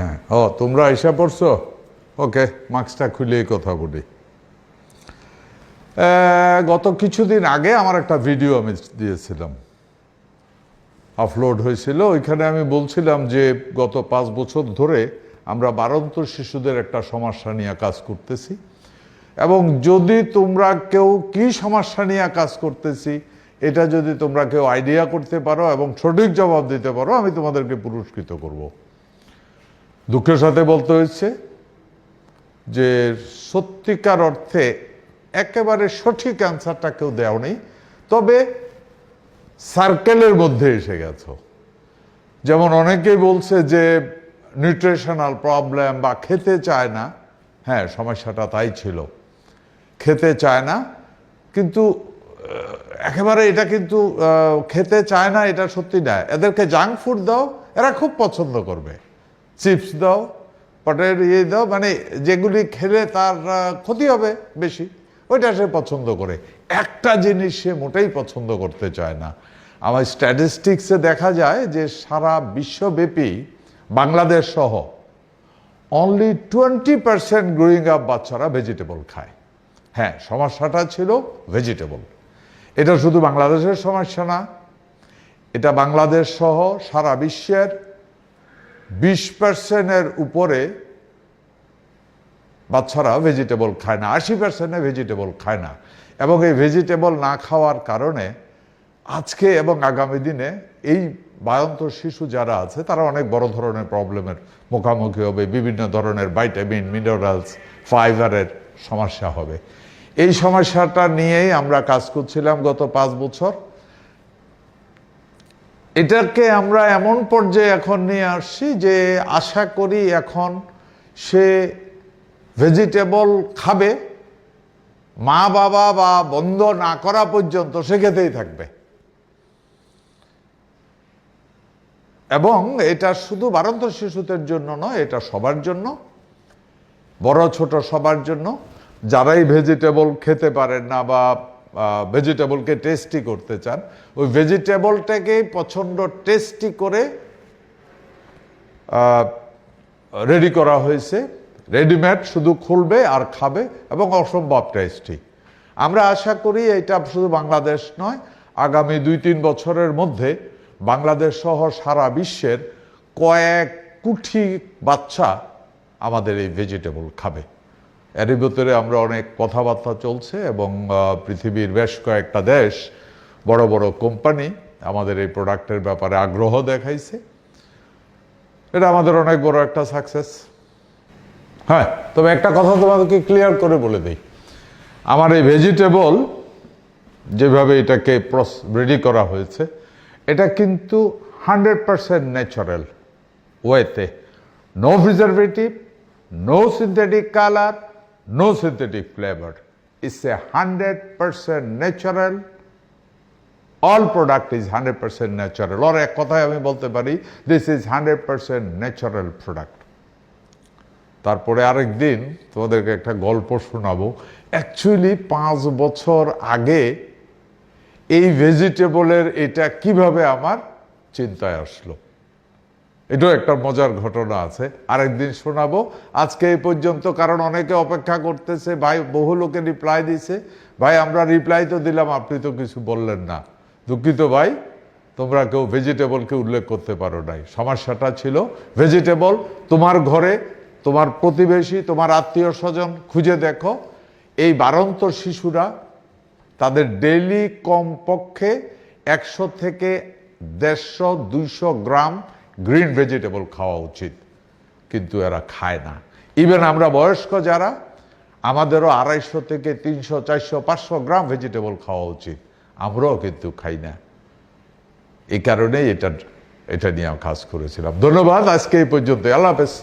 হ্যাঁ। ও, তোমরা এসে পড়ছো? ওকে, মাস্কটা খুলেই কথা বলি। গত কিছুদিন আগে আমার একটা ভিডিও আমি দিয়েছিলাম। আপলোড হয়েছিল। ওইখানে আমি বলছিলাম যে, গত পাঁচ বছর ধরে আমরা বারন্ত শিশুদের একটা সমস্যা নিয়ে কাজ করতেছি। এবং যদি তোমরা কেউ কি সমস্যা নিয়ে কাজ করতেছি, এটা যদি তোমরা কেউ আইডিয়া করতে পারো এবং সঠিক জবাব দিতে পারো, আমি তোমাদেরকে পুরস্কৃত করব। দুঃখের সাথে বলতে হয়েছে যে সত্যিকার অর্থে একেবারে সঠিক অ্যান্সারটা কেউ দেও নেই। তবে সার্কেলের মধ্যে এসে গেছ। যেমন অনেকেই বলছে যে নিউট্রিশনাল প্রবলেম বা খেতে চায় না। হ্যাঁ সমস্যাটা তাই ছিল। খেতে চায় না, কিন্তু একেবারে এটা কিন্তু খেতে চায় না, এটা সত্যি না। এদেরকে জাঙ্ক ফুড দাও, এরা খুব পছন্দ করবে। চিপস দাও পটের ইয়ে দাও মানে যেগুলি খেলে তার ক্ষতি হবে বেশি। ওইটা সে পছন্দ করে। একটা জিনিস সে মোটেই পছন্দ করতে চায় না। আমার স্ট্যাটিস্টিক্সে দেখা যায় যে সারা বিশ্বব্যাপী, বাংলাদেশ সহ only twenty percent growing up বাচ্চারা ভেজিটেবল খায়। হ্যাঁ সমস্যাটা ছিল ভেজিটেবল এটা শুধু বাংলাদেশের সমস্যা না, এটা বাংলাদেশ সহ সারা বিশ্বের বিশ পার্সেন্টের উপরে বাচ্চারা ভেজিটেবল খায় না, আশি পার্সেন্টে ভেজিটেবল খায় না। এবং এই ভেজিটেবল না খাওয়ার কারণে আজকে এবং আগামী দিনে এই বায়ন্ত শিশু যারা আছে, তারা অনেক বড় ধরনের প্রবলেমের মুখোমুখি হবে, বিভিন্ন ধরনের ভাইটামিন মিনারেলস ফাইবারের সমস্যা হবে। এই সমস্যাটা নিয়েই আমরা কাজ করছিলাম গত পাঁচ বছর। এটাকে আমরা এমন পর্যায়ে এখন নিয়ে আসছি যে আশা করি এখন সে ভেজিটেবল খাবে, মা বাবা বা বন্ধ না করা পর্যন্ত সে খেতেই থাকবে। এবং এটা শুধু বারন্ত শিশুদের জন্য নয়, এটা সবার জন্য, বড় ছোট সবার জন্য। যারাই ভেজিটেবল খেতে পারেন না বা ভেজিটেবলকে টেস্টি করতে চান, ওই ভেজিটেবলটাকে প্রচণ্ড টেস্টি করে রেডি করা হয়েছে। রেডিমেড শুধু খুলবে আর খাবে এবং অসম্ভব টেস্টি আমরা আশা করি এটা শুধু বাংলাদেশ নয়, আগামী দুই তিন বছরের মধ্যে বাংলাদেশ সহ সারা বিশ্বের কয়েক কোটি বাচ্চা আমাদের এই ভেজিটেবল খাবে। এরই ভিতরে আমরা অনেক কথাবার্তা চলছে এবং পৃথিবীর বেশ কয়েকটা দেশ বড় বড় কোম্পানি আমাদের এই প্রোডাক্টের ব্যাপারে আগ্রহ দেখাইছে। এটা আমাদের অনেক বড় একটা সাকসেস হ্যাঁ তবে একটা কথা তোমাদেরকে ক্লিয়ার করে বলে দিই। আমার এই ভেজিটেবল যেভাবে এটাকে প্রস রেডি করা হয়েছে, এটা কিন্তু হান্ড্রেড পারসেন্ট ন্যাচারাল ওয়েতে no preservative no synthetic colour flavour it's a hundred percent natural all product is hundred percent natural or এক কথায় আমি বলতে পারি দিস ইজ তারপরে আরেক দিন তোমাদেরকে একটা গল্প শোনাবো। অ্যাকচুয়ালি পাঁচ বছর আগে এই ভেজিটেবলের এটা কীভাবে আমার চিন্তায় আসলো? এটাও একটা মজার ঘটনা আছে। আরেকদিন শোনাবো। আজকে এই পর্যন্ত কারণ অনেকে অপেক্ষা করতেছে, ভাই বহু লোকে রিপ্লাই দিছে। ভাই, আমরা রিপ্লাই তো দিলাম, আপনি তো কিছু বললেন না। দুঃখিত ভাই, তোমরা কেউ ভেজিটেবলকে উল্লেখ করতে পারো নাই। সমস্যাটা ছিল ভেজিটেবল তোমার ঘরে, তোমার প্রতিবেশী, তোমার আত্মীয় স্বজন, খুঁজে দেখো। এই বারন্ত শিশুরা তাদের ডেইলি কমপক্ষে একশো থেকে দেড়শো, দুইশো গ্রাম গ্রিন ভেজিটেবল খাওয়া উচিত, কিন্তু এরা খায় না। ইভেন আমরা বয়স্ক যারা, আমাদেরও আড়াইশো থেকে তিনশো, চারশো, পাঁচশো গ্রাম ভেজিটেবল খাওয়া উচিত। আমরাও কিন্তু খাই না। এই কারণেই এটা এটা নিয়ে কাজ করেছিলাম। ধন্যবাদ, আজকে এই পর্যন্ত আল্লাহ হাফেজ।